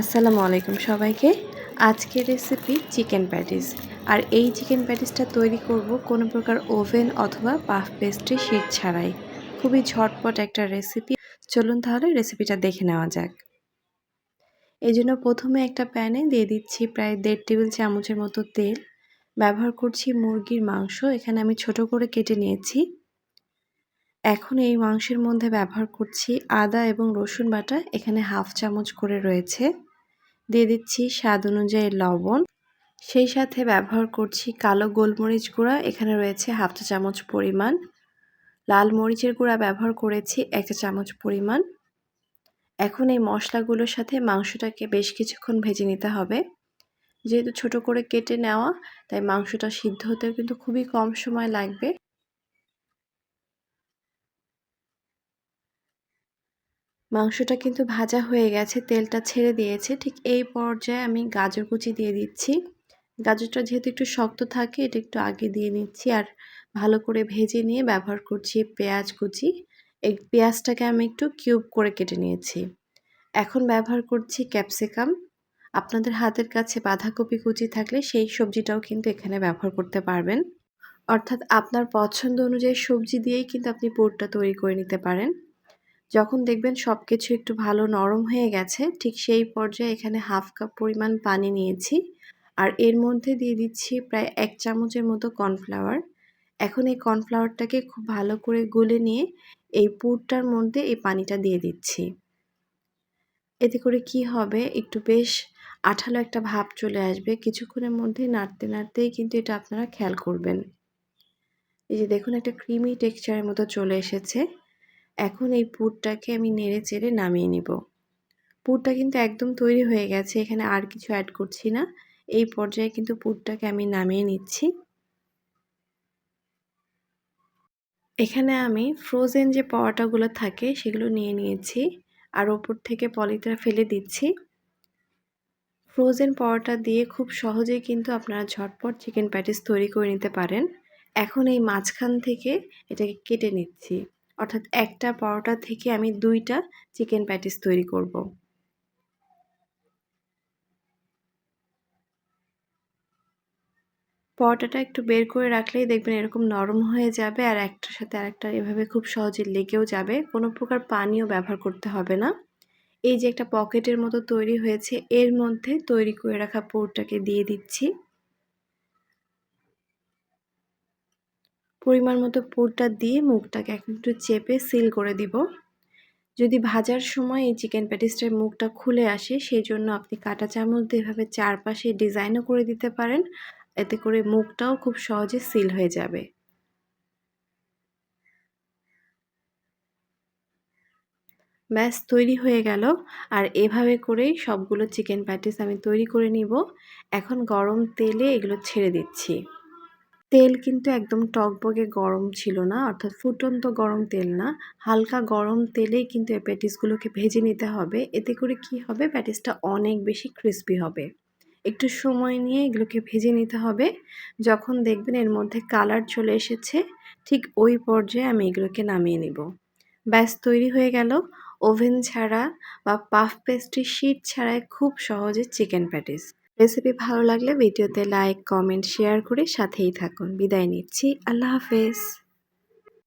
আসসালামু আলাইকুম সবাইকে। আজকের রেসিপি চিকেন প্যাটিস আর এই চিকেন প্যাটিসটা তৈরি করব কোনো প্রকার ওভেন অথবা পাফ পেস্ট্রি শীত ছাড়াই। খুবই ঝটপট একটা রেসিপি চলুন তাহলে রেসিপিটা দেখে নেওয়া যাক। এই জন্য প্রথমে একটা প্যানে দিয়ে দিচ্ছি প্রায় দেড় টেবিল চামচের মতো তেল। ব্যবহার করছি মুরগির মাংস। এখানে আমি ছোট করে কেটে নিয়েছি। এখন এই মাংসের মধ্যে ব্যবহার করছি আদা এবং রসুন বাটা। এখানে হাফ চামচ করে রয়েছে। দিয়ে দিচ্ছি স্বাদ অনুযায়ী লবণ। সেই সাথে ব্যবহার করছি কালো গোলমরিচ গুঁড়া। এখানে রয়েছে হাফ চা চামচ পরিমাণ। লাল মরিচের গুঁড়া ব্যবহার করেছি একটা চামচ পরিমাণ। এখন এই মশলাগুলোর সাথে মাংসটাকে বেশ কিছুক্ষণ ভেজে নিতে হবে। যেহেতু ছোট করে কেটে নেওয়া, তাই মাংসটা সিদ্ধ হতেও কিন্তু খুবই কম সময় লাগবে। মাংসটা কিন্তু ভাজা হয়ে গেছে, তেলটা ছেড়ে দিয়েছে। ঠিক এই পর্যায়ে আমি গাজর কুচি দিয়ে দিচ্ছি। গাজরটা যেহেতু একটু শক্ত থাকে, এটা একটু আগে দিয়ে নিচ্ছি আর ভালো করে ভেজে নিয়ে ব্যবহার করছি পেঁয়াজ কুচি। এই পেঁয়াজটাকে আমি একটু কিউব করে কেটে নিয়েছি। এখন ব্যবহার করছি ক্যাপসিকাম। আপনাদের হাতের কাছে বাঁধাকপি কুচি থাকলে সেই সবজিটাও কিন্তু এখানে ব্যবহার করতে পারবেন। অর্থাৎ আপনার পছন্দ অনুযায়ী সবজি দিয়েই কিন্তু আপনি পোরটা তৈরি করে নিতে পারেন। যখন দেখবেন সব কিছু একটু ভালো নরম হয়ে গেছে, ঠিক সেই পর্যায়ে এখানে হাফ কাপ পরিমাণ পানি নিয়েছি। আর এর মধ্যে দিয়ে দিচ্ছি প্রায় এক চামচের মতো কর্নফ্লাওয়ার। এখন এই কর্নফ্লাওয়ারটাকে খুব ভালো করে গুলে নিয়ে এই পুরটার মধ্যে এই পানিটা দিয়ে দিচ্ছি। এতে করে কি হবে? একটু বেশ আঠালো একটা ভাব চলে আসবে। কিছুক্ষণের মধ্যে নাড়তে নাড়তেই কিন্তু এটা আপনারা খেয়াল করবেন। এই যে দেখুন একটা ক্রিমি টেক্সচারের মতো চলে এসেছে। এখন এই পুরটাকে আমি নেড়ে চেড়ে নামিয়ে নিব। পুরটা কিন্তু একদম তৈরি হয়ে গেছে, এখানে আর কিছু অ্যাড করছি না। এই পর্যায়ে কিন্তু পুরটাকে আমি নামিয়ে নিচ্ছি। এখানে আমি ফ্রোজেন যে পরোটাগুলো থাকে, সেগুলো নিয়ে নিয়েছি আর ওপর থেকে পলিটা ফেলে দিচ্ছি। ফ্রোজেন পরোটা দিয়ে খুব সহজেই কিন্তু আপনারা ঝটপট চিকেন প্যাটিস তৈরি করে নিতে পারেন। এখন এই মাঝখান থেকে এটাকে কেটে নিচ্ছি। অর্থাৎ একটা পরোটা থেকে আমি দুইটা চিকেন প্যাটিস তৈরি করব। পরোটাটা একটু বের করে রাখলেই দেখবেন এরকম নরম হয়ে যাবে আর একটার সাথে আরেকটা এভাবে খুব সহজে লেগেও যাবে। কোনো প্রকার পানিও ব্যবহার করতে হবে না। এই যে একটা পকেটের মতো তৈরি হয়েছে, এর মধ্যে তৈরি করে রাখা পোরটাকে দিয়ে দিচ্ছি। পরিমাণ মতো পুরটা দিয়ে মুখটাকে একটু চেপে সিল করে দিব। যদি ভাজার সময় এই চিকেন প্যাটিসটার মুখটা খুলে আসে, সেই জন্য আপনি কাটা চামচ দিয়ে এভাবে চারপাশে ডিজাইনও করে দিতে পারেন। এতে করে মুখটাও খুব সহজে সিল হয়ে যাবে। ব্যাস, তৈরি হয়ে গেল। আর এভাবে করেই সবগুলো চিকেন প্যাটিস আমি তৈরি করে নিব। এখন গরম তেলে এগুলো ছেড়ে দিচ্ছি। তেল কিন্তু একদম টকবগে গরম ছিল না, অর্থাৎ ফুটন্ত গরম তেল না। হালকা গরম তেলেই কিন্তু এই প্যাটিসগুলোকে ভেজে নিতে হবে। এতে করে কি হবে? প্যাটিসটা অনেক বেশি ক্রিস্পি হবে। একটু সময় নিয়ে এগুলোকে ভেজে নিতে হবে। যখন দেখবেন এর মধ্যে কালার চলে এসেছে, ঠিক ওই পর্যায়ে আমি এগুলোকে নামিয়ে নিব। ব্যাস, তৈরি হয়ে গেল। ওভেন ছাড়া বা পাফ পেস্ট্রি শিট ছাড়াই খুব সহজে চিকেন প্যাটিস রেসিপি ভালো লাগলে ভিডিওতে লাইক কমেন্ট শেয়ার করে সাথেই থাকুন। বিদায় নিচ্ছি। আল্লাহ হাফেজ।